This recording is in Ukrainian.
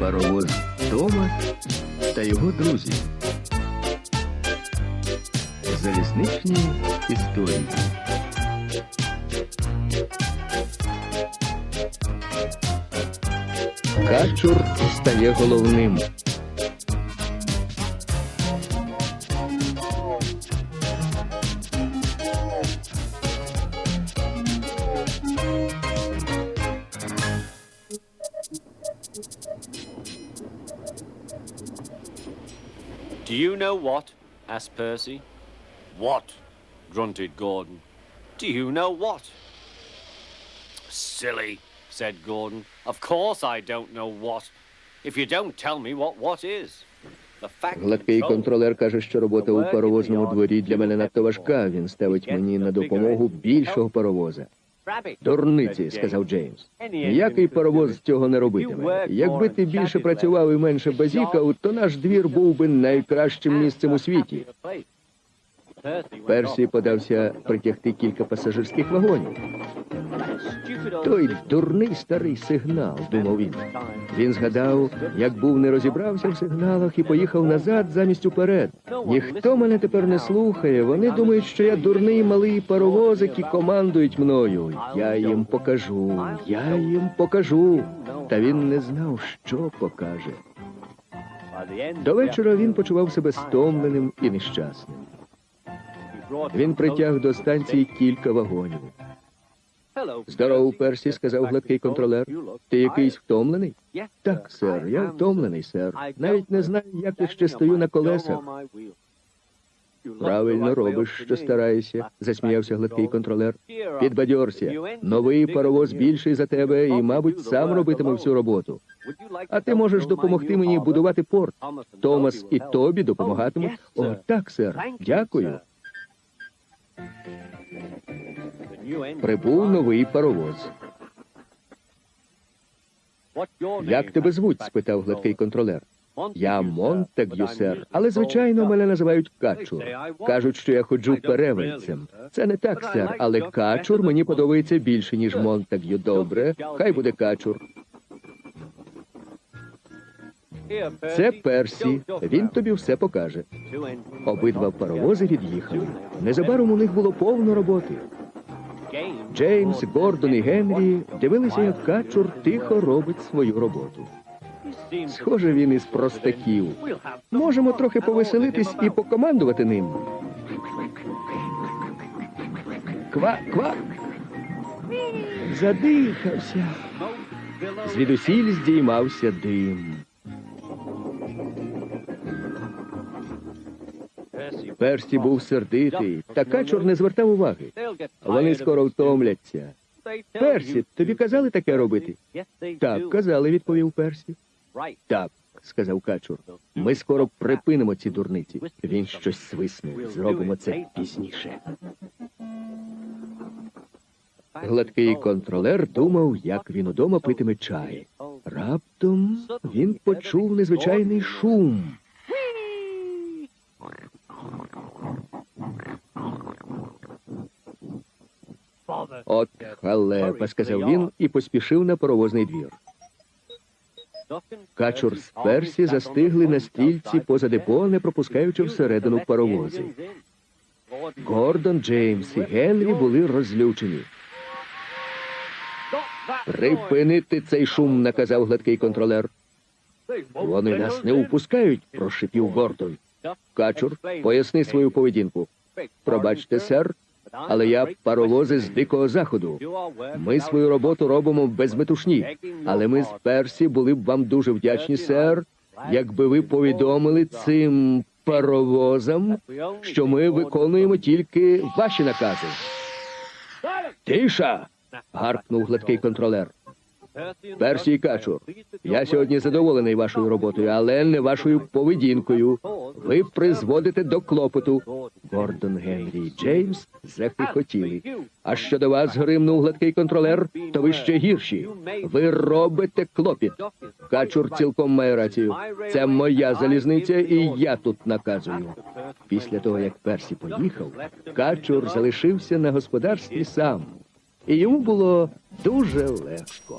Паровоз Томас та його друзі. Залізничні історії. Качур стає головним. Do you know what? asked Percy. What? grunted Gordon. Do you know what? Silly, said Gordon. Of course I don't know what. If you don't tell me what what is. The fact Гладкий control- контролер каже, що робота у паровозному дворі для мене надто важка. Він ставить мені на допомогу більшого паровоза. Дурниці, сказав Джеймс. Ніякий паровоз цього не робитиме. Якби ти більше працював і менше базікав, то наш двір був би найкращим місцем у світі. Персі подався притягти кілька пасажирських вагонів. Той дурний старий сигнал, думав він. Він згадав, як був не розібрався в сигналах і поїхав назад замість уперед. Ніхто мене тепер не слухає. Вони думають, що я дурний малий паровозик і командують мною. Я їм покажу, я їм покажу. Та він не знав, що покаже. До вечора він почував себе стомленим і нещасним. Він притяг до станції кілька вагонів. Здорово, Персі, сказав гладкий контролер. Ти якийсь втомлений? Так, сер, я втомлений, сер. Навіть не знаю, як я ще стою на колесах. Правильно робиш, що стараєшся, засміявся гладкий контролер. Підбадьорся. Новий паровоз більший за тебе і, мабуть, сам робитиме всю роботу. А ти можеш допомогти мені будувати порт. Томас і тобі допомагатимуть. О, так, сер. Дякую. Прибув новий паровоз. Як тебе звуть? спитав гладкий контролер. Я Монтегю, сер, але звичайно мене називають Качур. Кажуть, що я ходжу перевельцем. Це не так, сер, але Качур мені подобається більше, ніж Монтегю. Добре, хай буде Качур. Це Персі. Він тобі все покаже. Обидва паровози від'їхали. Незабаром у них було повно роботи. Джеймс, Гордон і Генрі дивилися, як Качур тихо робить свою роботу. Схоже, він із простаків. Можемо трохи повеселитись і покомандувати ним. Ква, ква. Задихався. Звідусіль здіймався дим. Персі був сердитий, та качур не звертав уваги. Вони скоро втомляться. Персі, тобі казали таке робити? Так, казали, відповів Персі. Так, сказав качур. Ми скоро припинимо ці дурниці. Він щось свиснув. Зробимо це пізніше. Гладкий контролер думав, як він удома питиме чай. Раптом він почув незвичайний шум. От халепа, сказав він і поспішив на паровозний двір. Качур з Персі застигли на стільці поза депо, не пропускаючи всередину паровози. Гордон, Джеймс і Генрі були розлючені. Припинити цей шум, наказав гладкий контролер. Вони нас не упускають, прошипів Гордон. Качур, поясни свою поведінку. Пробачте, сер, але я паровози з дикого заходу. Ми свою роботу робимо без метушні, але ми з Персі були б вам дуже вдячні, сер, якби ви повідомили цим паровозам, що ми виконуємо тільки ваші накази. Тиша. гаркнув гладкий контролер. Персі і Качур, я сьогодні задоволений вашою роботою, але не вашою поведінкою. Ви призводите до клопоту. Гордон, Генрі і Джеймс захихотіли. А щодо вас, гримнув гладкий контролер, то ви ще гірші. Ви робите клопіт. Качур цілком має рацію. Це моя залізниця, і я тут наказую. Після того, як Персі поїхав, Качур залишився на господарстві сам. І йому було дуже легко.